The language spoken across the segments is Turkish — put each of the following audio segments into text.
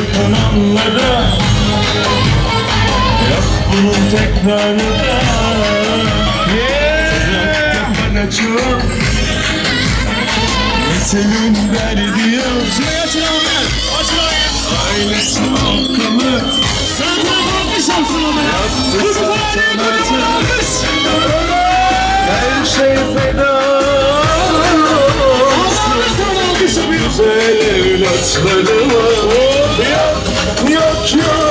yıkılanlara Yaz bunun tekrarı da. Sıcak kafana çok. Metel'in derdi yok. Şuraya açın Ailesi halkalı Sen de bakmış olsun ona ya Kızı sarayla yıkılanlara bakmış Her şey feda. Güzel evlatlarıma Нет, нет, нет!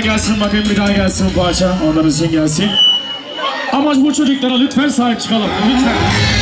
daha gelsin bakayım bir daha gelsin bu parça. Onlar için gelsin. Ama bu çocuklara lütfen sahip çıkalım. Lütfen.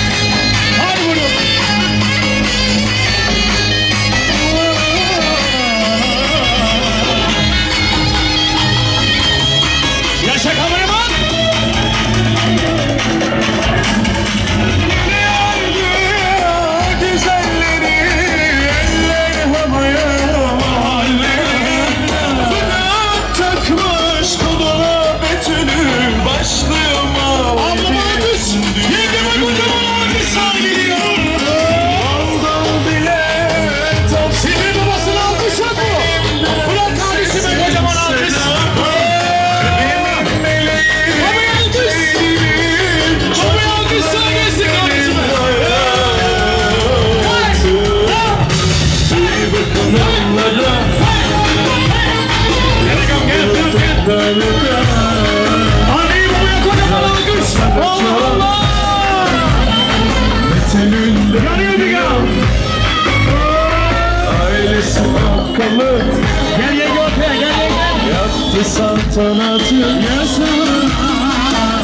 sanatı yaşam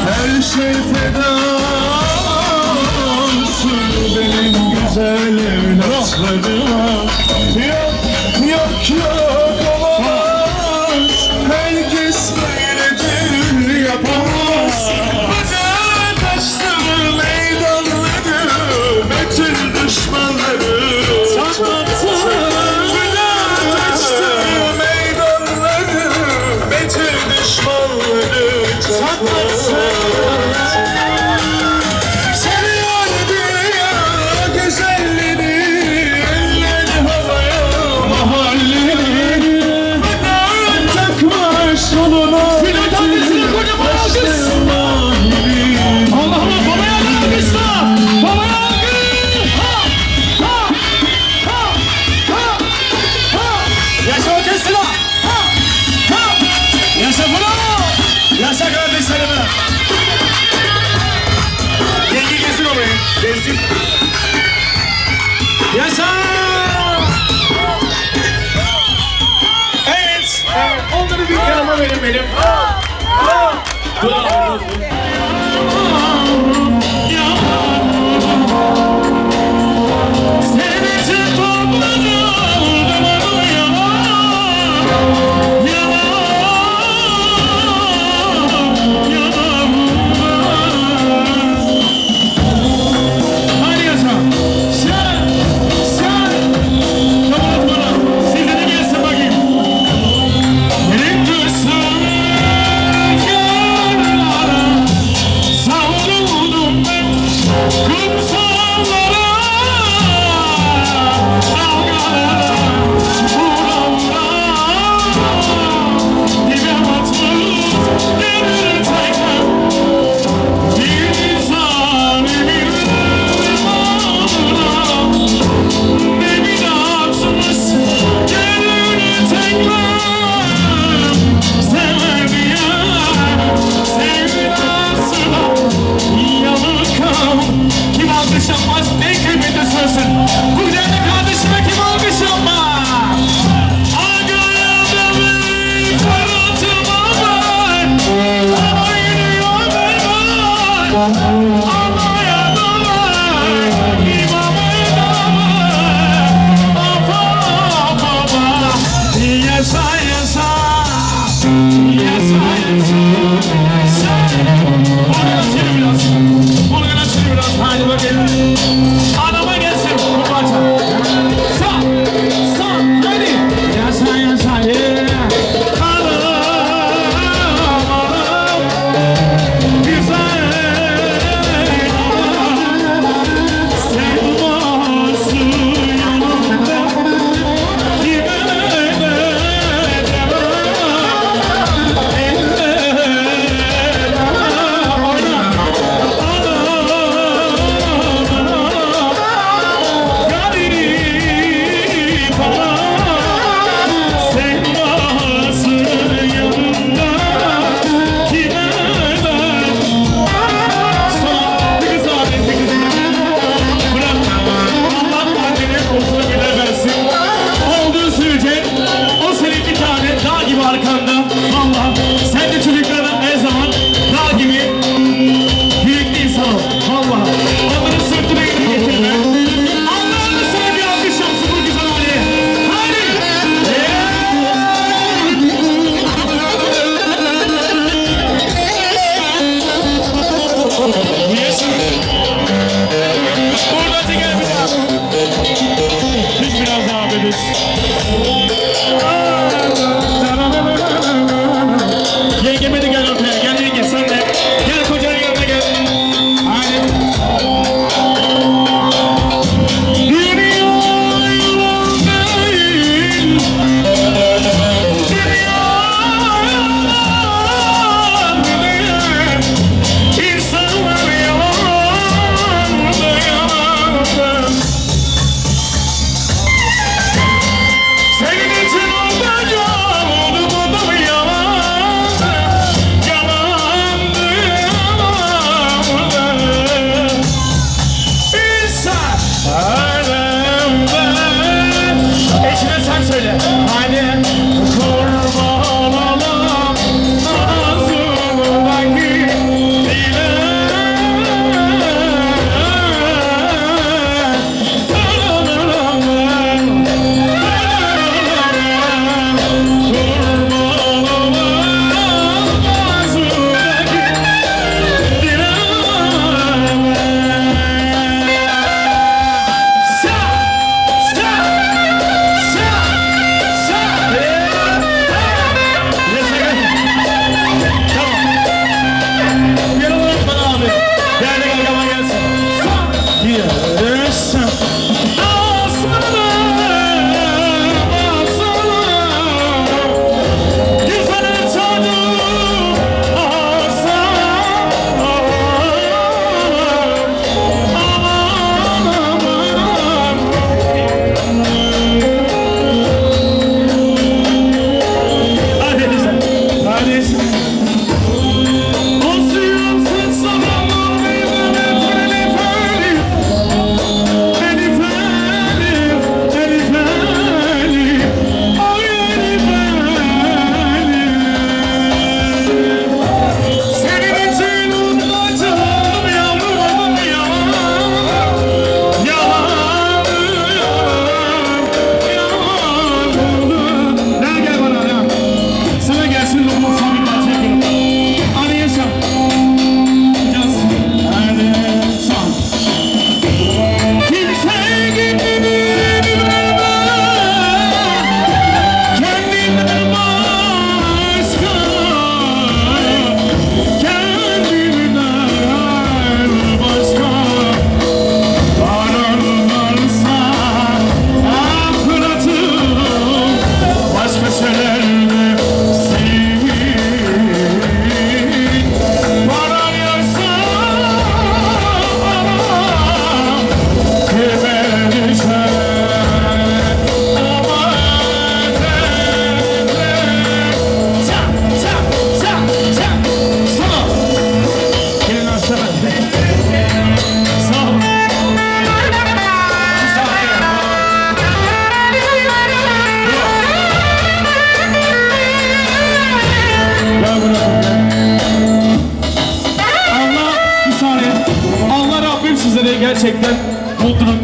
Her şey feda olsun benim güzelim. Bravo benim benim. Bravo. Bravo. Bravo. Bravo.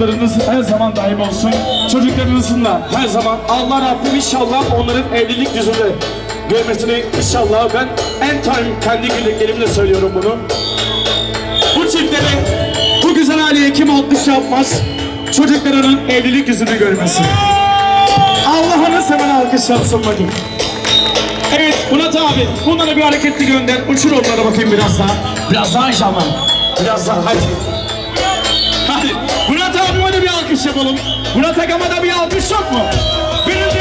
Mutluluklarınız her zaman daim olsun. Çocuklarınızın da her zaman Allah Rabbim inşallah onların evlilik yüzünde görmesini inşallah ben en time kendi dileklerimle söylüyorum bunu. Bu çiftlere bu güzel aileye kim alkış yapmaz çocuklarının evlilik yüzünü görmesi. Allah'ını seven alkış yapsın bakayım. Evet Murat abi bunlara bir hareketli gönder. Uçur onlara bakayım biraz daha. Biraz daha inşallah. Biraz daha. Hadi alkış yapalım. Murat Agam'a da bir alkış yok mu? Benim